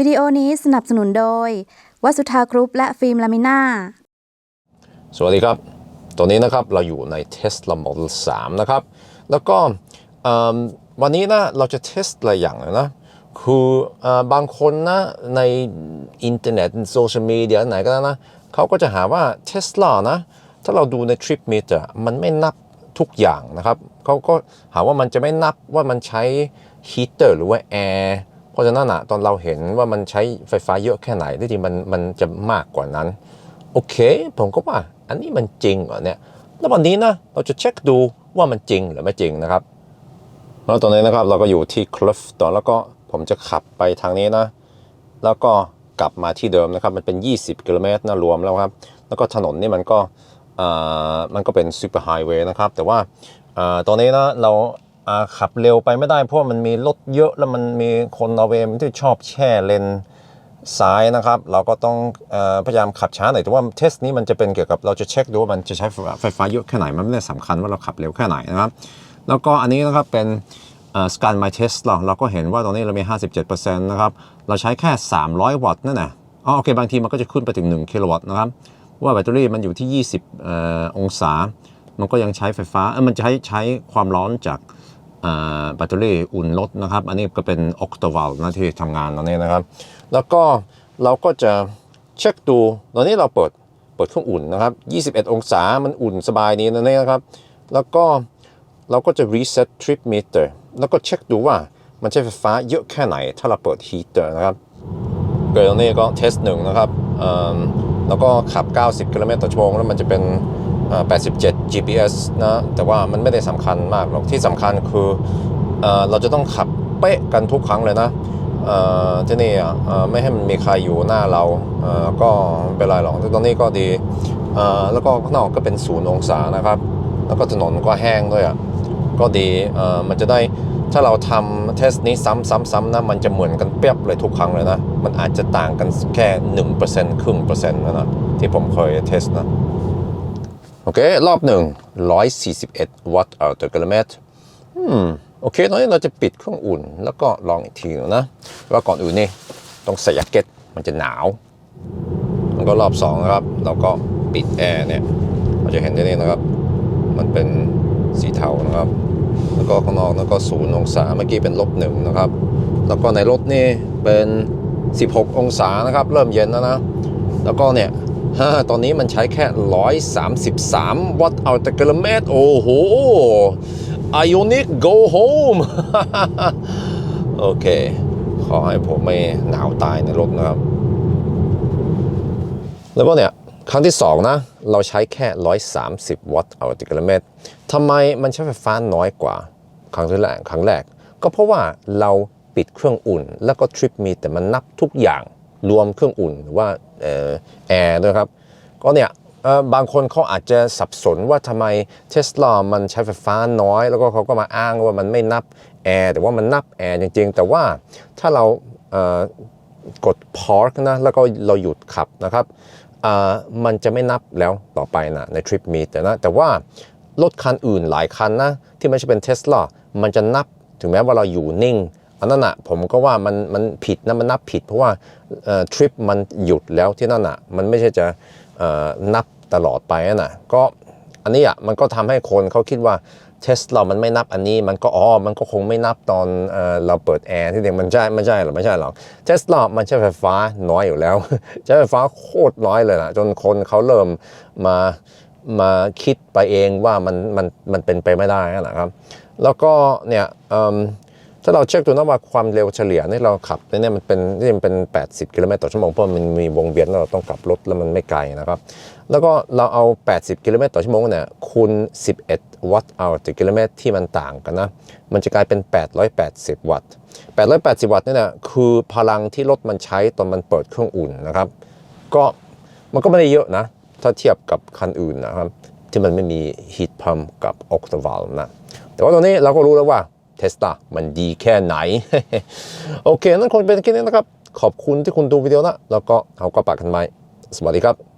วิดีโอนี้สนับสนุนโดย วัสุธากรุ๊ปและฟิล์มลามิน่า สวัสดีครับ ตอนนี้นะครับเราอยู่ใน Tesla Model 3 นะครับ แล้วก็วันนี้นะเราจะเทสหลายอย่างนะ คืออบางคนนะในอินเทอร์เน็ตโซเชียลมีเดียไหนก็ได้นะ เขาก็จะหาว่า Tesla นะ ถ้าเราดูใน Trip Meter มันไม่นับทุกอย่างนะครับ เขาก็หาว่ามันจะไม่นับว่ามันใช้ฮีเตอร์หรือว่าแอร์ เพราะฉะนั้นอะตอนเราเห็นว่ามันใช้ไฟฟ้าเยอะแค่ไหนที่จริงมันมันจะมากกว่านั้น โอเค ผมก็ว่า อันนี้มันจริงเหรอเนี่ยแล้ววันนี้นะเราจะเช็คดูว่ามันจริงหรือไม่จริงนะครับแล้วตอนนี้นะครับเราก็อยู่ที่คลิฟตอนแล้วก็ผมจะขับไปทางนี้นะ แล้วก็กลับมาที่เดิมนะครับ มันเป็น 20 กิโลเมตรนะรวมแล้วครับ แล้วก็ถนนนี่มันก็อ่อมันก็เป็นซูเปอร์ไฮเวย์นะครับ แต่ว่าอ่อตอนนี้นะเรา ขับเร็วไปไม่ได้เพราะว่ามันมีรถเยอะแล้วมันมีคนนอร์เวย์ที่ชอบแช่เลนซ้ายนะครับ เราก็ต้องอพยายามขับช้าหน่อยแต่ว่าเทสนี้มันจะเป็นเกี่ยวกับเราจะเช็คดูว่ามันจะใช้ไฟฟ้าเยอะแค่ไหน มันไม่ได้สำคัญว่าเราขับเร็วแค่ไหนนะครับ แล้วก็อันนี้นะครับเป็นสการ my test เราเราก็เห็นว่าตรงนี้เรามี 57%นะครับ เราใช้แค่ 300 วัตต์นั่นแหละอ๋อโอเค บางทีมันก็จะขึ้นไปถึง 1 กิโลวัตต์นะครับ ว่าแบตเตอรี่มันอยู่ที่ 20ออองศา มันก็ยังใช้ไฟฟ้าเออมันจะใช้ใช้ความร้อนจาก แบตเตอรี่อุ่นลดนะครับ อันนี้ก็เป็น octaval นะที่ทำงานตอนนี้นะครับ แล้วก็เราก็จะเช็คดู ตอนนี้เราเปิดเปิดเครื่องอุ่นนะครับ 21 องศา มันอุ่นสบายนี้นะเนี่ยนะครับ แล้วก็เราก็จะ reset trip meter แล้วก็เช็คดูว่ามันใช้ไฟฟ้าเยอะแค่ไหน ถ้าเราเปิด heater นะครับเกิดตรงนี้ก็เทสหนึ่งนะครับแล้วก็ขับ 90 กิโลเมตรต่อชั่วโมงแล้วมันจะเป็น 87 GPS นะ แต่ว่ามันไม่ได้สำคัญมากหรอก ที่สำคัญคือเอเราจะต้องขับเป๊ะกันทุกครั้งเลยนะที่นี่ไม่ให้มันมีใครอยู่หน้าเราเก็ไม่เป็นไรหรอกตอนนี้ก็ดี แล้วก็ข้างนอกก็เป็นศูนย์องศานะครับ แล้วก็ถนนก็แห้งด้วยก็ดีมันจะได้ถ้าเราทำเทสนี้ซ้ำๆๆนะมันจะเหมือนกันเปียบเลยทุกครั้งเลยนะ มันอาจจะต่างกันแค่ 1%ครึ่งเปอร์เซ็นต์นะนะที่ผมเคยเทสนะ โอเค รอบหนึ่ง141 วัตต์ต่อกิโลเมตรอืมโอเคตอนนี้เราจะปิดเครื่องอุ่น แล้วก็ลองอีกทีนะ ว่าก่อนอื่นนี่ต้องใส่แจ็คเก็ตมันจะหนาวแล้วก็รอบสองนะครับ เราก็ปิดแอร์เนี่ย เราจะเห็นได้นี่นะครับ มันเป็นสีเทานะครับ แล้วก็ข้างนอกนั่นก็ศูนย์องศาเมื่อกี้เป็นลบหนึ่งนะครับ แล้วก็ในรถนี่เป็น 16 องศานะครับ เริ่มเย็นแล้วนะ แล้วก็เนี่ย ตอนนี้มันใช้แค่ 133 วัตต์เอาต่กิโลเมตร โอ้โห Ionic go home โอเค ขอให้ผมไม่หนาวตายในรถนะครับ แล้วก็เนี่ยครั้งที่2นะเราใช้แค่ 130 วัตต์เอาต่กิโลเมตรทำไมมันใช้ไฟฟ้าน้อยกว่าครั้งที่แรกครั้งแรก ก็เพราะว่าเราปิดเครื่องอุ่น แล้วก็ทริปมีแต่มันนับทุกอย่าง รวมเครื่องอุ่นหรือว่าแอร์ด้วยครับ ก็เนี่ยบางคนเขาอาจจะสับสนว่าทำไมเทสลามันใช้ไฟฟ้าน้อย แล้วก็เขาก็มาอ้างว่ามันไม่นับแอร์แต่ว่ามันนับแอร์จริงๆ แต่ว่าถ้าเรากด park นะแล้วก็เราหยุดขับนะครับมันจะไม่นับแล้วต่อไปนะในทริปมีแต่นะแต่ว่ารถคันอื่นหลายคันนะที่ไม่ใช่เป็นเทสลามันจะนับถึงแม้ว่าเราอยู่นิ่ง อันนั้นอะผมก็ว่ามันมันผิดนะมันนับผิด เพราะว่าทริปมันหยุดแล้วที่นั่นอะมันไม่ใช่จะนับตลอดไปนะก็อันนี้อะมันก็ทำให้คนเขาคิดว่าเทสลามันไม่นับอันนี้มันก็อ๋อมันก็คงไม่นับตอนเอเราเปิดแอร์ที่เดียวมันใช่ไม่ใช่หรอกไม่ใช่หรอกเทสลามันใช้ไฟฟ้าน้อยอยู่แล้ว ใช้ไฟฟ้าโคตรน้อยเลยนะจนคนเขาเริ่มมามาคิดไปเองว่ามันมันมันเป็นไปไม่ได้นะครับ แล้วก็เนี่ยอ ถ้าเราเช็คดูนะว่าความเร็วเฉลี่ยนี่เราขับเนี่ยมันเป็นนี่มันเป็น 80 กิโลเมตรต่อชั่วโมงเพราะมันมีวงเวียนแล้วเราต้องกลับรถแล้วมันไม่ไกลนะครับ แล้วก็เราเอา 80 กิโลเมตรต่อชั่วโมงเนี่ยคูณ 11 วัตต์เอาต่อกิโลเมตรที่มันต่างกันนะ มันจะกลายเป็น 880 วัตต์ 880 วัตต์เนี่ยนะคือพลังที่รถมันใช้ตอนมันเปิดเครื่องอุ่นนะครับ ก็มันก็ไม่ได้เยอะนะ ถ้าเทียบกับคันอื่นนะครับ ที่มันไม่มี heat pump กับ octaval นะแต่ว่าตอนนี้เราก็รู้แล้วว่า เทสลามันดีแค่ไหน โอเค นั่นคงเป็นแค่นี้นะครับ ขอบคุณที่คุณดูวิดีโอนะ แล้วก็เอากระปากกันไหมสวัสดีครับ